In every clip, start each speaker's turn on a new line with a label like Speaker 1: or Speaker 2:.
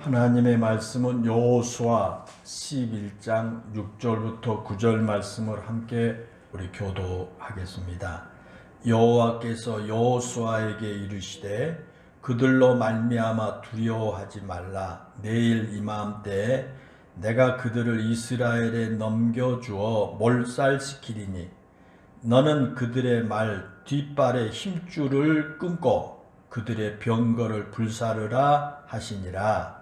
Speaker 1: 하나님의 말씀은 여호수아 11장 6절부터 9절 말씀을 함께 우리 교도하겠습니다. 여호와께서 여호수아에게 이르시되 그들로 말미암아 두려워하지 말라 내일 이맘때에 내가 그들을 이스라엘에 넘겨 주어 몰살시키리니 너는 그들의 말 뒷발의 힘줄을 끊고 그들의 병거를 불사르라 하시니라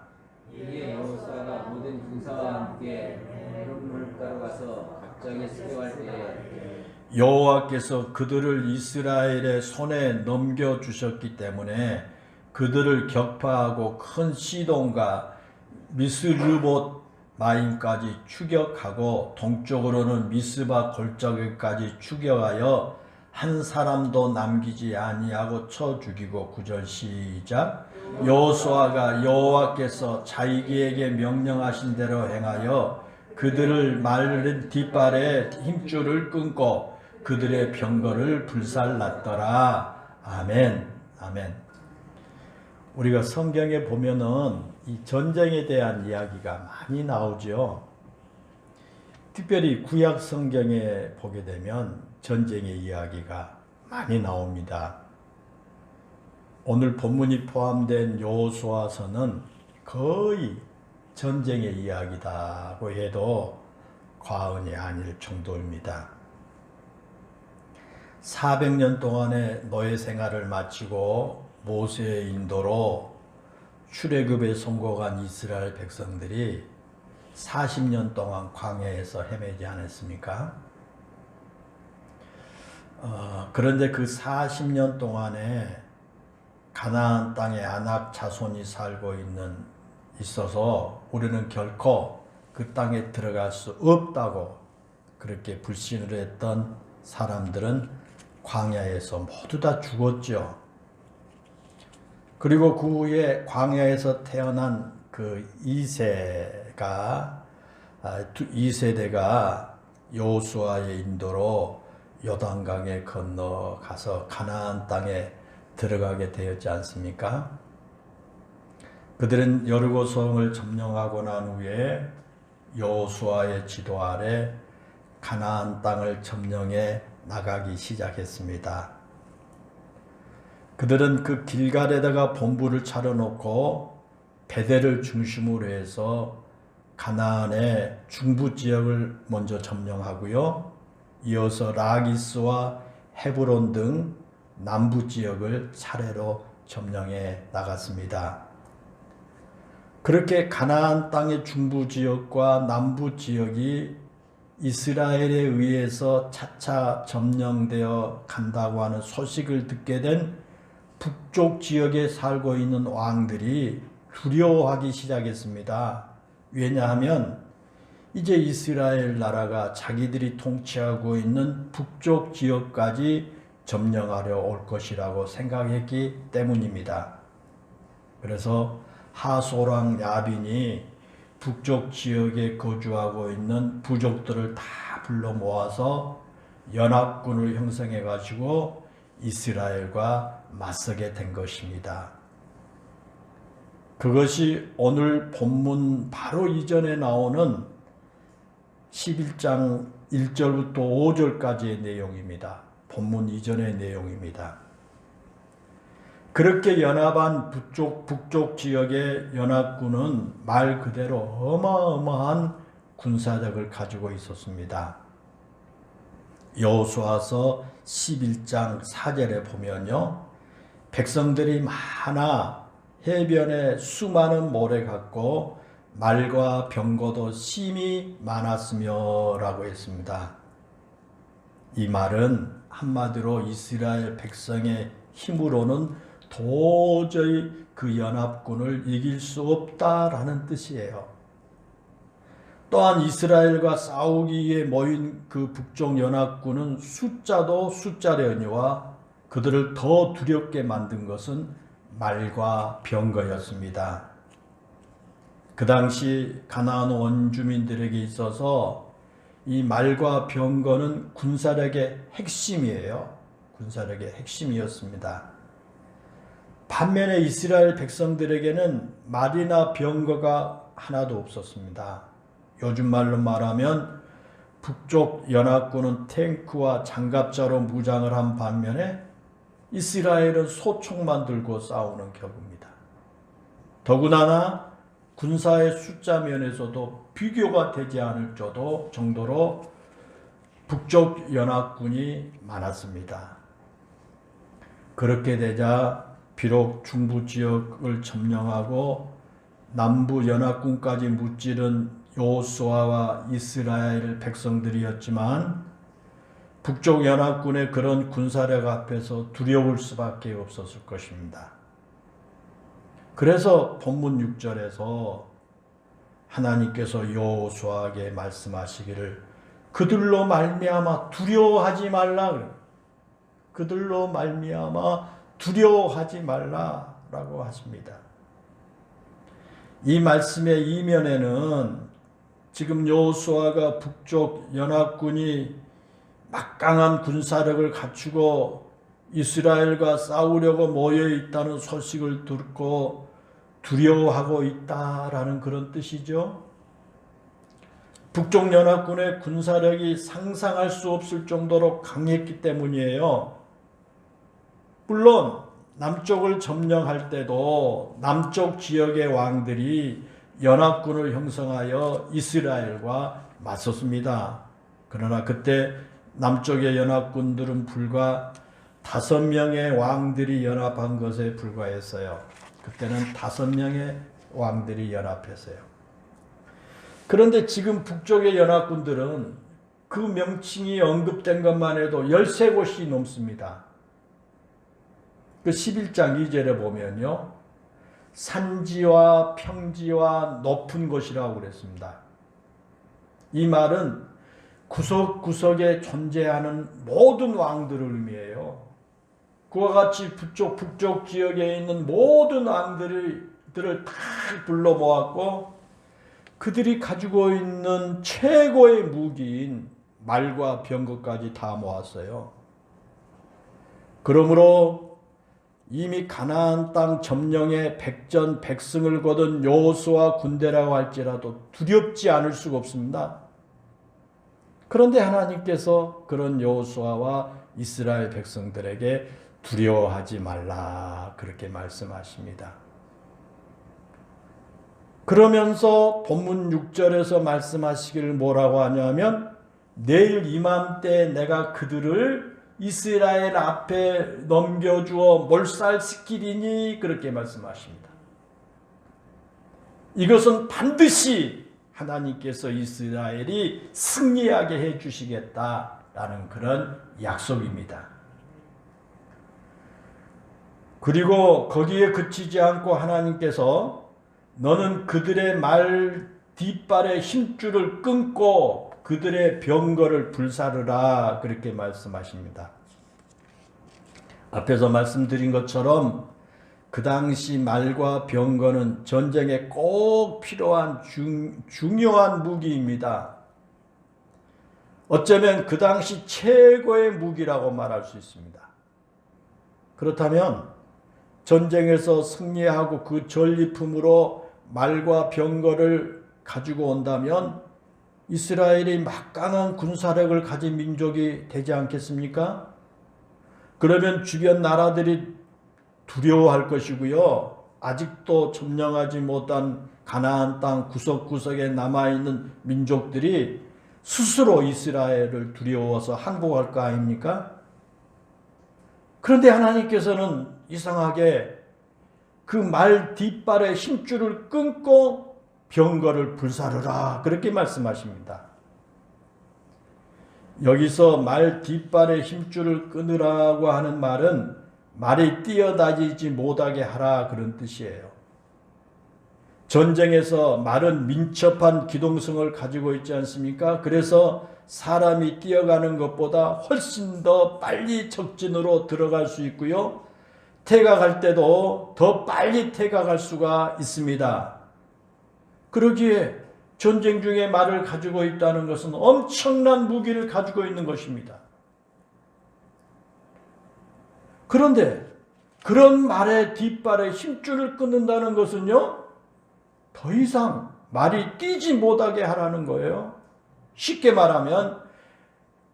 Speaker 2: 이에 여호수아가 모든 군사와 함께 헤름을 따라가서 갑자기 수교할 때에
Speaker 1: 여호와께서 그들을 이스라엘의 손에 넘겨 주셨기 때문에 그들을 격파하고 큰 시돈과 미스르봇 마임까지 추격하고 동쪽으로는 미스바 골짜기까지 추격하여 한 사람도 남기지 아니하고 쳐 죽이고 구절 시작 여호수아가 여호와께서 자기에게 명령하신 대로 행하여 그들을 마른 뒷발에 힘줄을 끊고 그들의 병거를 불살랐더라 아멘 아멘 우리가 성경에 보면은 이 전쟁에 대한 이야기가 많이 나오죠. 특별히 구약 성경에 보게 되면 전쟁의 이야기가 많이 나옵니다. 오늘 본문이 포함된 여호수아서는 거의 전쟁의 이야기다고 해도 과언이 아닐 정도입니다. 400년 동안의 노예 생활을 마치고 모세의 인도로 출애굽에 성공한 이스라엘 백성들이 40년 동안 광야에서 헤매지 않았습니까? 어, 그런데 그 40년 동안에 가나안 땅에 아낙 자손이 살고 있는 있어서 우리는 결코 그 땅에 들어갈 수 없다고 그렇게 불신을 했던 사람들은 광야에서 모두 다 죽었죠. 그리고 그 후에 광야에서 태어난 그 2세가 아, 2세대가 여호수아의 인도로 요단강에 건너가서 가나안 땅에 들어가게 되었지 않습니까? 그들은 여리고 성을 점령하고 난 후에 여호수아의 지도 아래 가나안 땅을 점령해 나가기 시작했습니다. 그들은 그 길갈에다가 본부를 차려놓고 베델을 중심으로 해서 가나안의 중부 지역을 먼저 점령하고요. 이어서 라기스와 헤브론 등 남부 지역을 차례로 점령해 나갔습니다. 그렇게 가나안 땅의 중부 지역과 남부 지역이 이스라엘에 의해서 차차 점령되어 간다고 하는 소식을 듣게 된 북쪽 지역에 살고 있는 왕들이 두려워하기 시작했습니다. 왜냐하면 이제 이스라엘 나라가 자기들이 통치하고 있는 북쪽 지역까지 점령하려 올 것이라고 생각했기 때문입니다. 그래서 하소랑 야빈이 북쪽 지역에 거주하고 있는 부족들을 다 불러 모아서 연합군을 형성해 가지고 이스라엘과 맞서게 된 것입니다. 그것이 오늘 본문 바로 이전에 나오는 11장 1절부터 5절까지의 내용입니다. 본문 이전의 내용입니다. 그렇게 연합한 북쪽, 북쪽 지역의 연합군은 말 그대로 어마어마한 군사력을 가지고 있었습니다. 여호수아서 11장 4절에 보면요. 백성들이 많아 해변에 수많은 모래 같고 말과 병거도 심히 많았으며 라고 했습니다. 이 말은 한마디로 이스라엘 백성의 힘으로는 도저히 그 연합군을 이길 수 없다라는 뜻이에요. 또한 이스라엘과 싸우기 위해 모인 그 북쪽 연합군은 숫자도 숫자려니와 그들을 더 두렵게 만든 것은 말과 병거였습니다. 그 당시 가나안 원주민들에게 있어서 이 말과 병거는 군사력의 핵심이에요. 군사력의 핵심이었습니다. 반면에 이스라엘 백성들에게는 말이나 병거가 하나도 없었습니다. 요즘 말로 말하면 북쪽 연합군은 탱크와 장갑차로 무장을 한 반면에 이스라엘은 소총만 들고 싸우는 격입니다. 더구나 군사의 숫자 면에서도 비교가 되지 않을 정도- 정도로 북쪽 연합군이 많았습니다. 그렇게 되자 비록 중부 지역을 점령하고 남부 연합군까지 무찌른 요수아와 이스라엘 백성들이었지만 북쪽 연합군의 그런 군사력 앞에서 두려울 수밖에 없었을 것입니다. 그래서 본문 6절에서 하나님께서 여호수아에게 말씀하시기를 그들로 말미암아 두려워하지 말라. 그들로 말미암아 두려워하지 말라라고 하십니다. 이 말씀의 이면에는 지금 여호수아가 북쪽 연합군이 막강한 군사력을 갖추고 이스라엘과 싸우려고 모여 있다는 소식을 듣고 두려워하고 있다라는 그런 뜻이죠. 북쪽 연합군의 군사력이 상상할 수 없을 정도로 강했기 때문이에요. 물론 남쪽을 점령할 때도 남쪽 지역의 왕들이 연합군을 형성하여 이스라엘과 맞섰습니다. 그러나 그때 남쪽의 연합군들은 불과 다섯 명의 왕들이 연합한 것에 불과했어요. 그때는 다섯 명의 왕들이 연합했어요. 그런데 지금 북쪽의 연합군들은 그 명칭이 언급된 것만 해도 13곳이 넘습니다. 그 11장 2절에 보면요. 산지와 평지와 높은 곳이라고 그랬습니다. 이 말은 구석구석에 존재하는 모든 왕들을 의미해요. 그와 같이 북쪽, 북쪽 지역에 있는 모든 왕들을 다 불러 모았고 그들이 가지고 있는 최고의 무기인 말과 병거까지 다 모았어요. 그러므로 이미 가나안 땅 점령에 백전 백승을 거둔 여호수아 군대라고 할지라도 두렵지 않을 수가 없습니다. 그런데 하나님께서 그런 여호수아와 이스라엘 백성들에게 두려워하지 말라 그렇게 말씀하십니다. 그러면서 본문 6절에서 말씀하시기를 뭐라고 하냐면 내일 이맘때 내가 그들을 이스라엘 앞에 넘겨주어 몰살시키리니 그렇게 말씀하십니다. 이것은 반드시 하나님께서 이스라엘이 승리하게 해 주시겠다라는 그런 약속입니다. 그리고 거기에 그치지 않고 하나님께서 너는 그들의 말 뒷발의 힘줄을 끊고 그들의 병거를 불사르라 그렇게 말씀하십니다. 앞에서 말씀드린 것처럼 그 당시 말과 병거는 전쟁에 꼭 필요한 중, 중요한 무기입니다. 어쩌면 그 당시 최고의 무기라고 말할 수 있습니다. 그렇다면 전쟁에서 승리하고 그 전리품으로 말과 병거를 가지고 온다면 이스라엘이 막강한 군사력을 가진 민족이 되지 않겠습니까? 그러면 주변 나라들이 두려워할 것이고요. 아직도 점령하지 못한 가나안 땅 구석구석에 남아 있는 민족들이 스스로 이스라엘을 두려워서 항복할 거 아닙니까? 그런데 하나님께서는 이상하게 그 말 뒷발의 힘줄을 끊고 병거를 불사르라 그렇게 말씀하십니다. 여기서 말 뒷발의 힘줄을 끊으라고 하는 말은 말이 뛰어다니지 못하게 하라 그런 뜻이에요. 전쟁에서 말은 민첩한 기동성을 가지고 있지 않습니까? 그래서 사람이 뛰어가는 것보다 훨씬 더 빨리 적진으로 들어갈 수 있고요. 태각할 때도 더 빨리 태각할 수가 있습니다. 그러기에 전쟁 중에 말을 가지고 있다는 것은 엄청난 무기를 가지고 있는 것입니다. 그런데 그런 말에 뒷발에 힘줄을 끊는다는 것은요, 더 이상 말이 뛰지 못하게 하라는 거예요. 쉽게 말하면,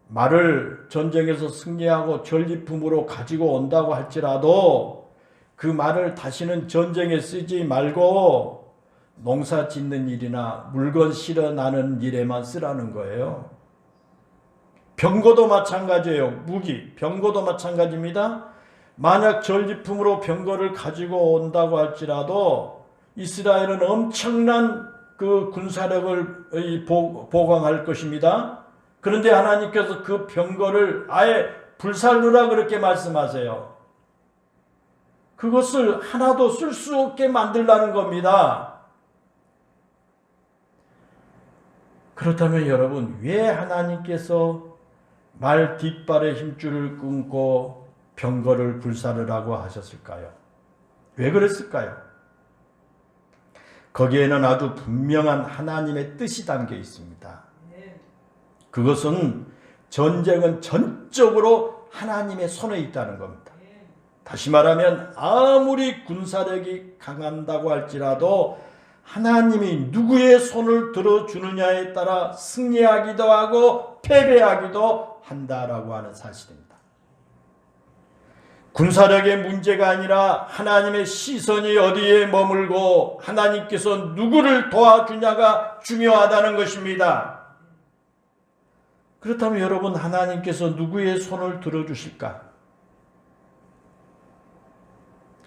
Speaker 1: 말을 전쟁에서 승리하고 전리품으로 가지고 온다고 할지라도 그 말을 다시는 전쟁에 쓰지 말고 농사 짓는 일이나 물건 실어 나는 일에만 쓰라는 거예요. 병거도 마찬가지예요. 무기, 병거도 마찬가지입니다. 만약 전리품으로 병거를 가지고 온다고 할지라도 이스라엘은 엄청난 그 군사력을 이 보- 보강할 것입니다. 그런데 하나님께서 그 병거를 아예 불살르라 그렇게 말씀하세요. 그것을 하나도 쓸 수 없게 만들라는 겁니다. 그렇다면 여러분, 왜 하나님께서 말 뒷발에 힘줄을 끊고 병거를 불사르라고 하셨을까요? 왜 그랬을까요? 거기에는 아주 분명한 하나님의 뜻이 담겨 있습니다. 그것은 전쟁은 전적으로 하나님의 손에 있다는 겁니다. 다시 말하면 아무리 군사력이 강한다고 할지라도 하나님이 누구의 손을 들어주느냐에 따라 승리하기도 하고 패배하기도 한다라고 하는 사실입니다. 군사력의 문제가 아니라 하나님의 시선이 어디에 머물고 하나님께서 누구를 도와주냐가 중요하다는 것입니다. 그렇다면 여러분 하나님께서 누구의 손을 들어주실까?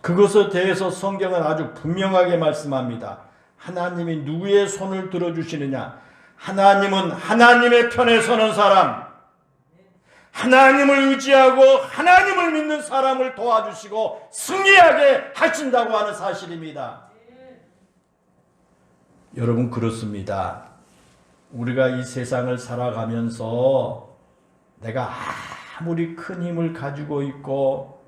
Speaker 1: 그것에 대해서 성경은 아주 분명하게 말씀합니다. 하나님이 누구의 손을 들어주시느냐? 하나님은 하나님의 편에 서는 사람, 하나님을 의지하고 하나님을 믿는 사람을 도와주시고 승리하게 하신다고 하는 사실입니다. 여러분 그렇습니다. 우리가 이 세상을 살아가면서 내가 아무리 큰 힘을 가지고 있고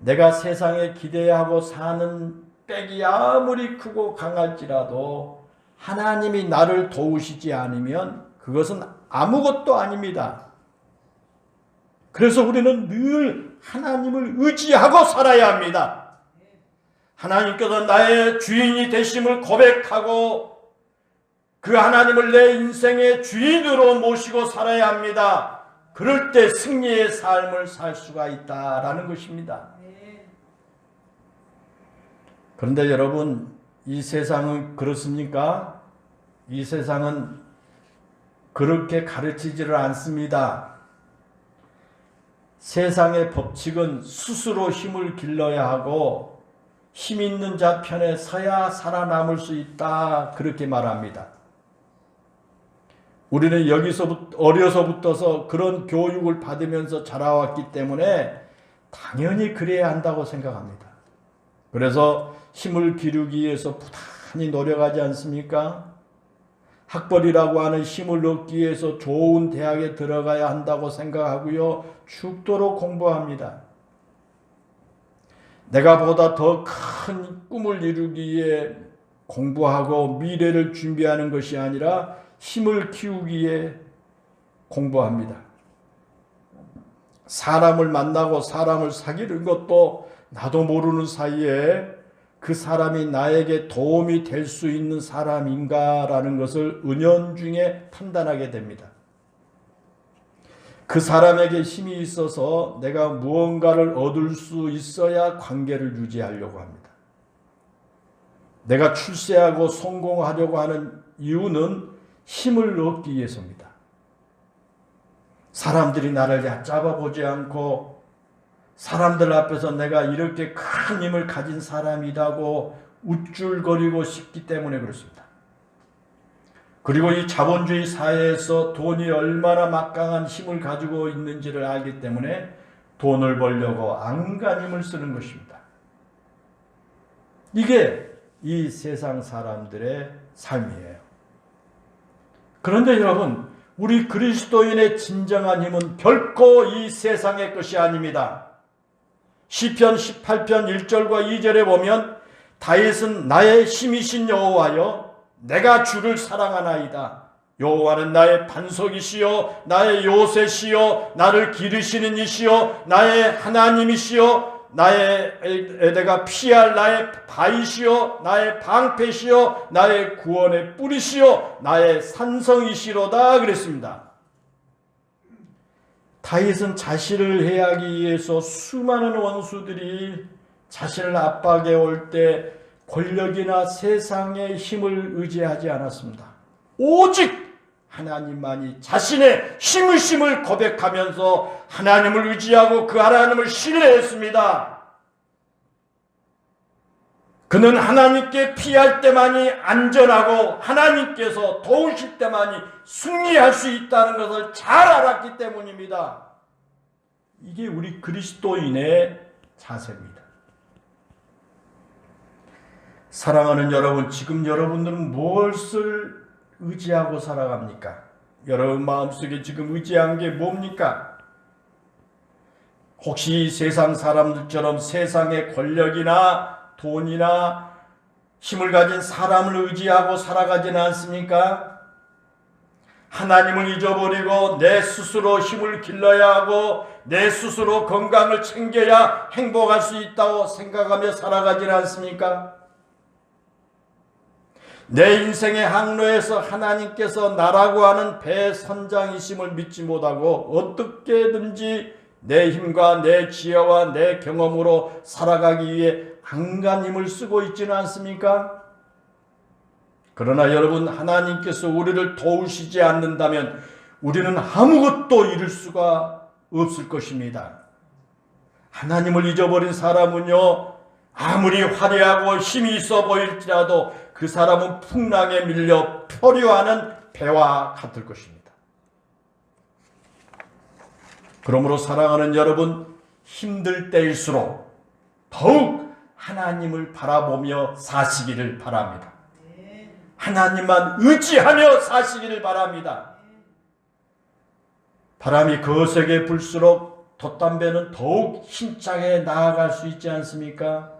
Speaker 1: 내가 세상에 기대하고 사는 빽이 아무리 크고 강할지라도 하나님이 나를 도우시지 않으면 그것은 아무것도 아닙니다. 그래서 우리는 늘 하나님을 의지하고 살아야 합니다. 하나님께서 나의 주인이 되심을 고백하고 그 하나님을 내 인생의 주인으로 모시고 살아야 합니다. 그럴 때 승리의 삶을 살 수가 있다라는 것입니다. 그런데 여러분, 이 세상은 그렇습니까? 이 세상은 그렇게 가르치지를 않습니다. 세상의 법칙은 스스로 힘을 길러야 하고 힘 있는 자 편에 서야 살아남을 수 있다. 그렇게 말합니다. 우리는 여기서부터 어려서부터서 그런 교육을 받으면서 자라왔기 때문에 당연히 그래야 한다고 생각합니다. 그래서 힘을 기르기 위해서 부단히 노력하지 않습니까? 학벌이라고 하는 힘을 얻기 위해서 좋은 대학에 들어가야 한다고 생각하고요. 죽도록 공부합니다. 내가 보다 더 큰 꿈을 이루기 위해 공부하고 미래를 준비하는 것이 아니라 힘을 키우기 위해 공부합니다. 사람을 만나고 사람을 사귀는 것도 나도 모르는 사이에 그 사람이 나에게 도움이 될 수 있는 사람인가라는 것을 은연중에 판단하게 됩니다. 그 사람에게 힘이 있어서 내가 무언가를 얻을 수 있어야 관계를 유지하려고 합니다. 내가 출세하고 성공하려고 하는 이유는 힘을 얻기 위해서입니다. 사람들이 나를 얕잡아 보지 않고 사람들 앞에서 내가 이렇게 큰 힘을 가진 사람이라고 우쭐거리고 싶기 때문에 그렇습니다. 그리고 이 자본주의 사회에서 돈이 얼마나 막강한 힘을 가지고 있는지를 알기 때문에 돈을 벌려고 안간힘을 쓰는 것입니다. 이게 이 세상 사람들의 삶이에요. 그런데 여러분, 우리 그리스도인의 진정한 힘은 결코 이 세상의 것이 아닙니다. 시편 18편 1절과 2절에 보면 다윗은 나의 힘이신 여호와여 내가 주를 사랑하나이다. 여호와는 나의 반석이시요 나의 요새시요 나를 기르시는 이시요 나의 하나님이시요 나의 에- 내가 피할 나의 바위시요 나의 방패시요 나의 구원의 뿌리시요 나의 산성이시로다 그랬습니다. 다윗은 자신을 해하기 위해서 수많은 원수들이 자신을 압박해 올 때 권력이나 세상의 힘을 의지하지 않았습니다. 오직 하나님만이 자신의 힘으심을 고백하면서 하나님을 의지하고 그 하나님을 신뢰했습니다. 그는 하나님께 피할 때만이 안전하고 하나님께서 도우실 때만이 승리할 수 있다는 것을 잘 알았기 때문입니다. 이게 우리 그리스도인의 자세입니다. 사랑하는 여러분, 지금 여러분들은 무엇을 의지하고 살아갑니까? 여러분 마음속에 지금 의지한 게 뭡니까? 혹시 세상 사람들처럼 세상의 권력이나 돈이나 힘을 가진 사람을 의지하고 살아가지는 않습니까? 하나님을 잊어버리고 내 스스로 힘을 길러야 하고 내 스스로 건강을 챙겨야 행복할 수 있다고 생각하며 살아가지는 않습니까? 내 인생의 항로에서 하나님께서 나라고 하는 배 선장이심을 믿지 못하고 어떻게든지 내 힘과 내 지혜와 내 경험으로 살아가기 위해 안간힘을 쓰고 있지는 않습니까? 그러나 여러분 하나님께서 우리를 도우시지 않는다면 우리는 아무것도 이룰 수가 없을 것입니다. 하나님을 잊어버린 사람은요 아무리 화려하고 힘이 있어 보일지라도 그 사람은 풍랑에 밀려 표류하는 배와 같을 것입니다. 그러므로 사랑하는 여러분 힘들 때일수록 더욱 하나님을 바라보며 사시기를 바랍니다. 하나님만 의지하며 사시기를 바랍니다. 바람이 거세게 불수록 돛담배는 더욱 힘차게 나아갈 수 있지 않습니까?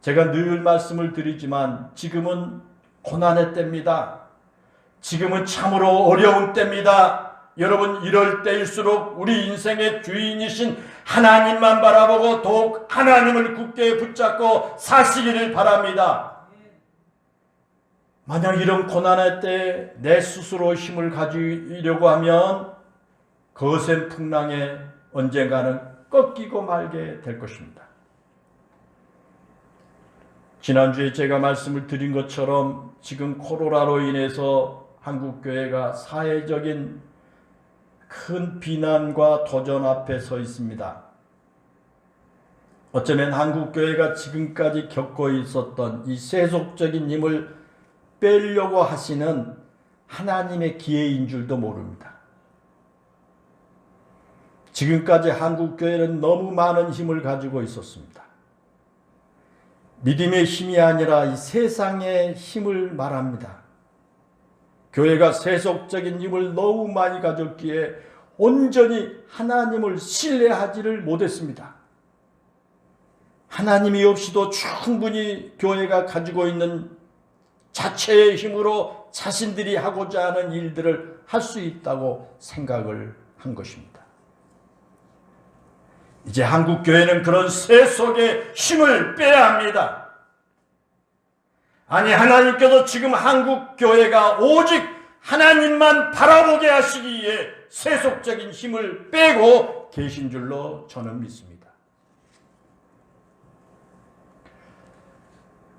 Speaker 1: 제가 늘 말씀을 드리지만 지금은 고난의 때입니다. 지금은 참으로 어려운 때입니다. 여러분 이럴 때일수록 우리 인생의 주인이신 하나님만 바라보고 더욱 하나님을 굳게 붙잡고 사시기를 바랍니다. 만약 이런 고난의 때내 스스로 힘을 가지려고 하면 거센 풍랑에 언젠가는 꺾이고 말게 될 것입니다. 지난주에 제가 말씀을 드린 것처럼 지금 코로나로 인해서 한국교회가 사회적인 큰 비난과 도전 앞에 서 있습니다. 어쩌면 한국교회가 지금까지 겪고 있었던 이 세속적인 힘을 빼려고 하시는 하나님의 기회인 줄도 모릅니다. 지금까지 한국교회는 너무 많은 힘을 가지고 있었습니다. 믿음의 힘이 아니라 이 세상의 힘을 말합니다. 교회가 세속적인 힘을 너무 많이 가졌기에 온전히 하나님을 신뢰하지를 못했습니다. 하나님이 없이도 충분히 교회가 가지고 있는 자체의 힘으로 자신들이 하고자 하는 일들을 할 수 있다고 생각을 한 것입니다. 이제 한국 교회는 그런 세속의 힘을 빼야 합니다. 아니 하나님께서 지금 한국 교회가 오직 하나님만 바라보게 하시기 위해 세속적인 힘을 빼고 계신 줄로 저는 믿습니다.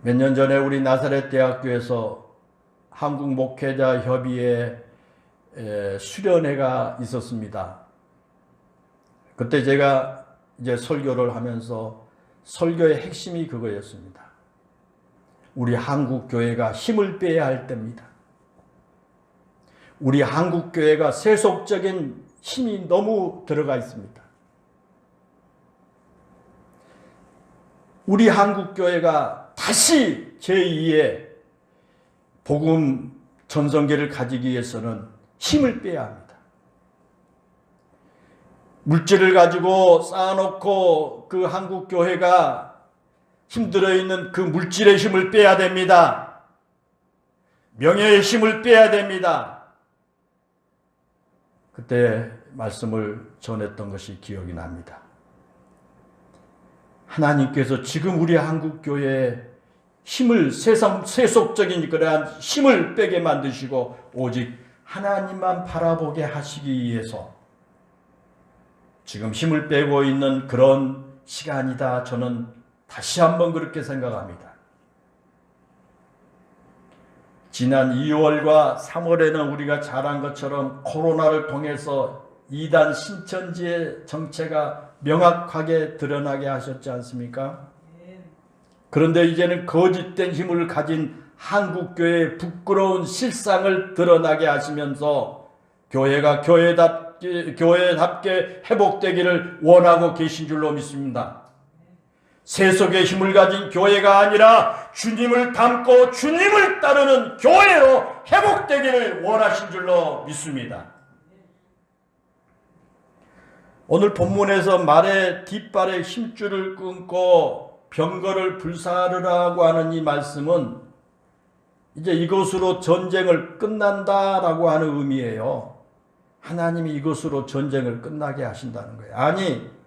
Speaker 1: 몇 년 전에 우리 나사렛 대학교에서 한국 목회자 협의회 에, 수련회가 있었습니다. 그때 제가 이제 설교를 하면서 설교의 핵심이 그거였습니다. 우리 한국 교회가 힘을 빼야 할 때입니다. 우리 한국 교회가 세속적인 힘이 너무 들어가 있습니다. 우리 한국 교회가 다시 제2의 복음 전성기를 가지기 위해서는 힘을 빼야 합니다. 물질을 가지고 쌓아놓고 그 한국 교회가 힘들어 있는 그 물질의 힘을 빼야 됩니다. 명예의 힘을 빼야 됩니다. 그때 말씀을 전했던 것이 기억이 납니다. 하나님께서 지금 우리 한국 교회에 힘을 세상 세속적인 그러한 힘을 빼게 만드시고 오직 하나님만 바라보게 하시기 위해서 지금 힘을 빼고 있는 그런 시간이다. 저는 다시 한번 그렇게 생각합니다. 지난 2월과 3월에는 우리가 잘한 것처럼 코로나를 통해서 이단 신천지의 정체가 명확하게 드러나게 하셨지 않습니까? 그런데 이제는 거짓된 힘을 가진 한국교회의 부끄러운 실상을 드러나게 하시면서 교회가 교회답게, 교회답게 회복되기를 원하고 계신 줄로 믿습니다. 세속의 힘을 가진 교회가 아니라 주님을 닮고 주님을 따르는 교회로 회복되기를 원하신 줄로 믿습니다. 오늘 본문에서 말의 뒷발에 힘줄을 끊고 병거를 불사르라고 하는 이 말씀은 이제 이것으로 전쟁을 끝난다라고 하는 의미예요. 하나님이 이것으로 전쟁을 끝나게 하신다는 거예요. 아니,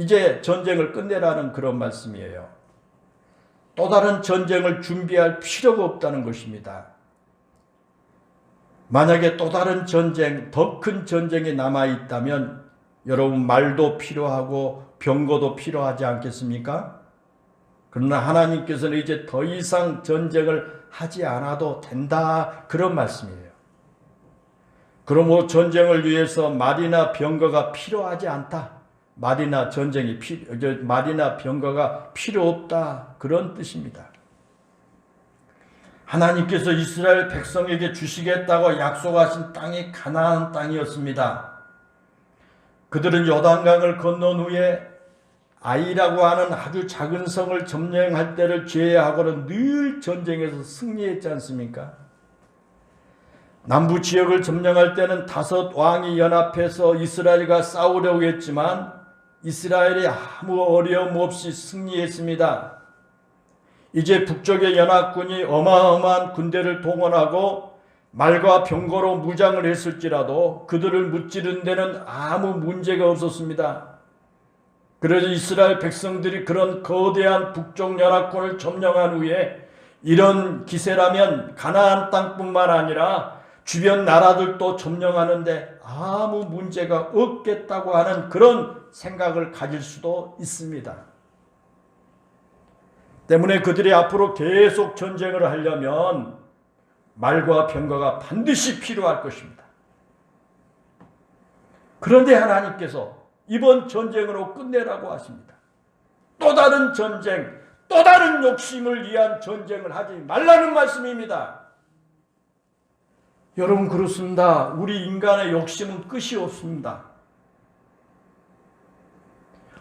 Speaker 1: 이제 전쟁을 끝내라는 그런 말씀이에요. 또 다른 전쟁을 준비할 필요가 없다는 것입니다. 만약에 또 다른 전쟁, 더 큰 전쟁이 남아 있다면 여러분 말도 필요하고 병거도 필요하지 않겠습니까? 그러나 하나님께서는 이제 더 이상 전쟁을 하지 않아도 된다 그런 말씀이에요. 그러므로 전쟁을 위해서 말이나 병거가 필요하지 않다. 말이나 전쟁이 필요, 말이나 병거가 필요 없다 그런 뜻입니다. 하나님께서 이스라엘 백성에게 주시겠다고 약속하신 땅이 가나안 땅이었습니다. 그들은 요단강을 건넌 후에 아이라고 하는 아주 작은 성을 점령할 때를 제외하고는 늘 전쟁에서 승리했지 않습니까? 남부 지역을 점령할 때는 다섯 왕이 연합해서 이스라엘과 싸우려고 했지만 이스라엘이 아무 어려움 없이 승리했습니다. 이제 북쪽의 연합군이 어마어마한 군대를 동원하고 말과 병거로 무장을 했을지라도 그들을 무찌른 데는 아무 문제가 없었습니다. 그래서 이스라엘 백성들이 그런 거대한 북쪽 연합군을 점령한 후에 이런 기세라면 가나안 땅뿐만 아니라 주변 나라들도 점령하는데 아무 문제가 없겠다고 하는 그런 생각을 가질 수도 있습니다. 때문에 그들이 앞으로 계속 전쟁을 하려면 말과 병거가 반드시 필요할 것입니다. 그런데 하나님께서 이번 전쟁으로 끝내라고 하십니다. 또 다른 전쟁, 또 다른 욕심을 위한 전쟁을 하지 말라는 말씀입니다. 여러분 그렇습니다. 우리 인간의 욕심은 끝이 없습니다.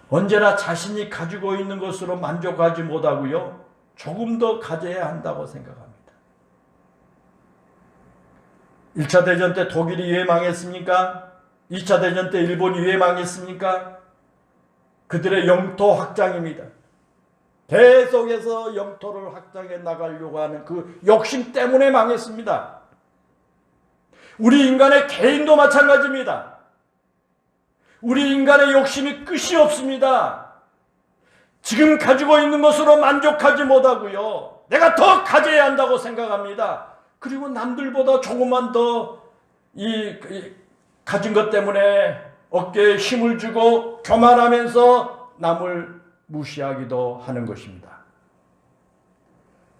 Speaker 1: 언제나 자신이 가지고 있는 것으로 만족하지 못하고요. 조금 더 가져야 한다고 생각합니다. 1차 대전 때 독일이 왜 망했습니까? 2차 대전 때 일본이 왜 망했습니까? 그들의 영토 확장입니다. 계속해서 영토를 확장해 나가려고 하는 그 욕심 때문에 망했습니다. 우리 인간의 개인도 마찬가지입니다. 우리 인간의 욕심이 끝이 없습니다. 지금 가지고 있는 것으로 만족하지 못하고요. 내가 더 가져야 한다고 생각합니다. 그리고 남들보다 조금만 더이 가진 것 때문에 어깨에 힘을 주고 교만하면서 남을 무시하기도 하는 것입니다.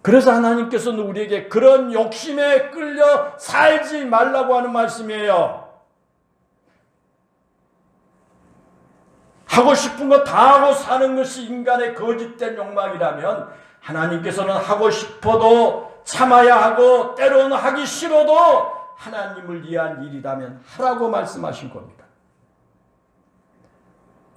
Speaker 1: 그래서 하나님께서는 우리에게 그런 욕심에 끌려 살지 말라고 하는 말씀이에요. 하고 싶은 거 다 하고 사는 것이 인간의 거짓된 욕망이라면 하나님께서는 하고 싶어도 참아야 하고 때로는 하기 싫어도 하나님을 위한 일이라면 하라고 말씀하신 겁니다.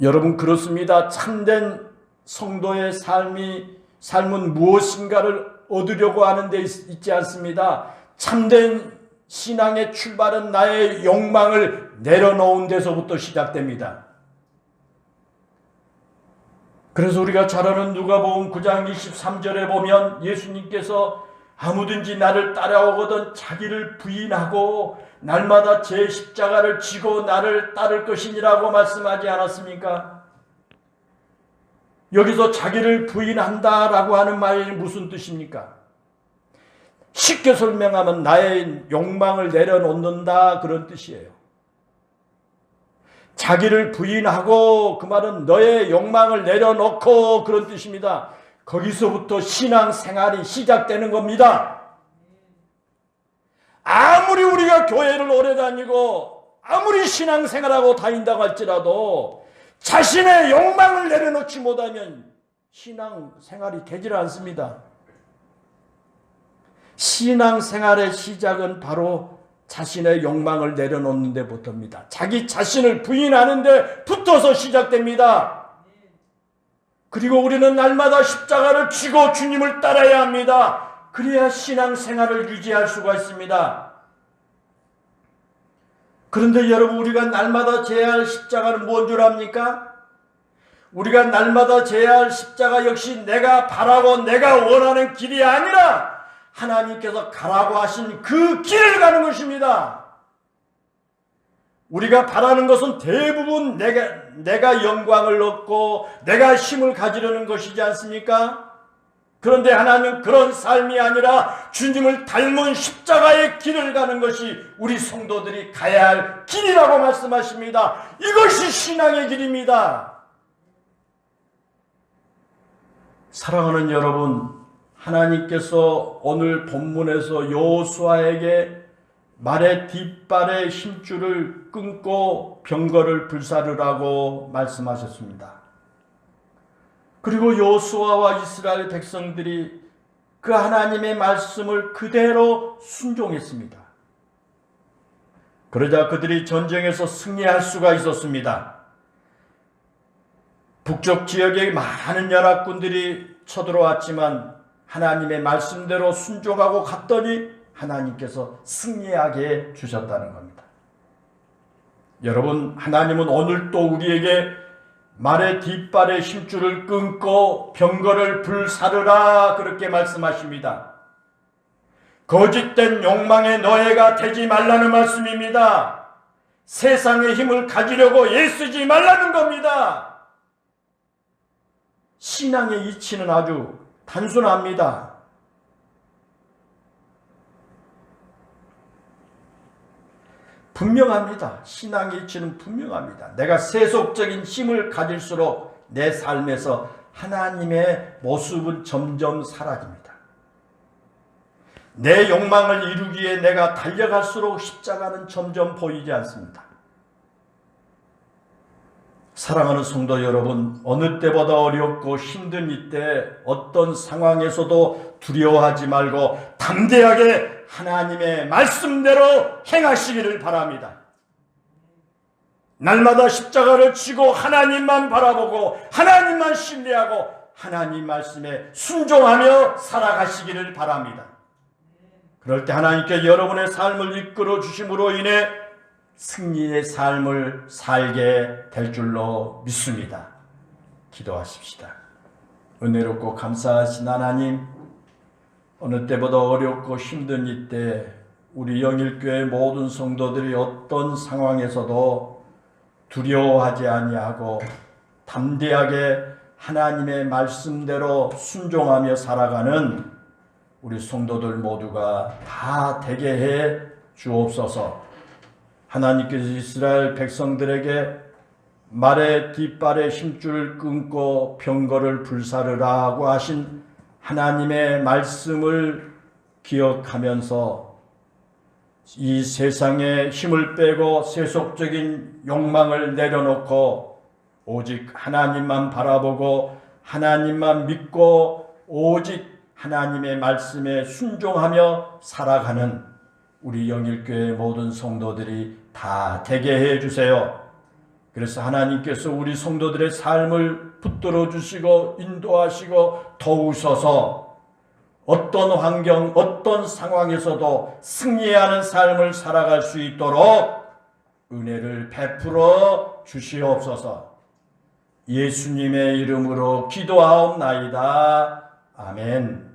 Speaker 1: 여러분 그렇습니다. 참된 성도의 삶이 삶은 무엇인가를 얻으려고 하는 데 있, 있지 않습니다. 참된 신앙의 출발은 나의 욕망을 내려놓은 데서부터 시작됩니다. 그래서 우리가 잘 아는 누가복음 9장 23절에 보면 예수님께서 아무든지 나를 따라오거든 자기를 부인하고 날마다 제 십자가를 지고 나를 따를 것이니라고 말씀하지 않았습니까? 여기서 자기를 부인한다라고 하는 말이 무슨 뜻입니까? 쉽게 설명하면 나의 욕망을 내려놓는다 그런 뜻이에요. 자기를 부인하고 그 말은 너의 욕망을 내려놓고 그런 뜻입니다. 거기서부터 신앙 생활이 시작되는 겁니다. 아무리 우리가 교회를 오래 다니고 아무리 신앙 생활하고 다닌다고 할지라도 자신의 욕망을 내려놓지 못하면 신앙 생활이 되질 않습니다. 신앙 생활의 시작은 바로 자신의 욕망을 내려놓는 데부터입니다. 자기 자신을 부인하는 데 붙어서 시작됩니다. 그리고 우리는 날마다 십자가를 쥐고 주님을 따라야 합니다. 그래야 신앙 생활을 유지할 수가 있습니다. 그런데 여러분 우리가 날마다 져야 할 십자가는 뭔 줄 압니까? 우리가 날마다 져야 할 십자가 역시 내가 바라고 내가 원하는 길이 아니라 하나님께서 가라고 하신 그 길을 가는 것입니다. 우리가 바라는 것은 대부분 내가, 내가 영광을 얻고 내가 힘을 가지려는 것이지 않습니까? 그런데 하나님 그런 삶이 아니라 주님을 닮은 십자가의 길을 가는 것이 우리 성도들이 가야 할 길이라고 말씀하십니다. 이것이 신앙의 길입니다. 사랑하는 여러분, 하나님께서 오늘 본문에서 여호수아에게 말의 뒷발의 힘줄을 끊고 병거를 불사르라고 말씀하셨습니다. 그리고 여호수아와 이스라엘 백성들이 그 하나님의 말씀을 그대로 순종했습니다. 그러자 그들이 전쟁에서 승리할 수가 있었습니다. 북쪽 지역에 많은 연합군들이 쳐들어왔지만 하나님의 말씀대로 순종하고 갔더니 하나님께서 승리하게 주셨다는 겁니다. 여러분, 하나님은 오늘도 우리에게 말의 뒷발의 힘줄을 끊고 병거를 불사르라 그렇게 말씀하십니다. 거짓된 욕망의 노예가 되지 말라는 말씀입니다. 세상의 힘을 가지려고 애쓰지 말라는 겁니다. 신앙의 이치는 아주 단순합니다. 분명합니다. 신앙의 이치는 분명합니다. 내가 세속적인 힘을 가질수록 내 삶에서 하나님의 모습은 점점 사라집니다. 내 욕망을 이루기에 내가 달려갈수록 십자가는 점점 보이지 않습니다. 사랑하는 성도 여러분, 어느 때보다 어렵고 힘든 이때 어떤 상황에서도 두려워하지 말고 담대하게 하나님의 말씀대로 행하시기를 바랍니다. 날마다 십자가를 지고 하나님만 바라보고 하나님만 신뢰하고 하나님 말씀에 순종하며 살아가시기를 바랍니다. 그럴 때 하나님께 여러분의 삶을 이끌어 주심으로 인해 승리의 삶을 살게 될 줄로 믿습니다. 기도하십시다. 은혜롭고 감사하신 하나님, 어느 때보다 어렵고 힘든 이때 우리 영일교회 모든 성도들이 어떤 상황에서도 두려워하지 아니하고 담대하게 하나님의 말씀대로 순종하며 살아가는 우리 성도들 모두가 다 되게 해 주옵소서. 하나님께서 이스라엘 백성들에게 말의 뒷발의 힘줄을 끊고 병거를 불사르라고 하신 하나님의 말씀을 기억하면서 이 세상에 힘을 빼고 세속적인 욕망을 내려놓고 오직 하나님만 바라보고 하나님만 믿고 오직 하나님의 말씀에 순종하며 살아가는 우리 영일교회 모든 성도들이 다 되게 해 주세요. 그래서 하나님께서 우리 성도들의 삶을 붙들어 주시고 인도하시고 도우셔서 어떤 환경, 어떤 상황에서도 승리하는 삶을 살아갈 수 있도록 은혜를 베풀어 주시옵소서. 예수님의 이름으로 기도하옵나이다. 아멘.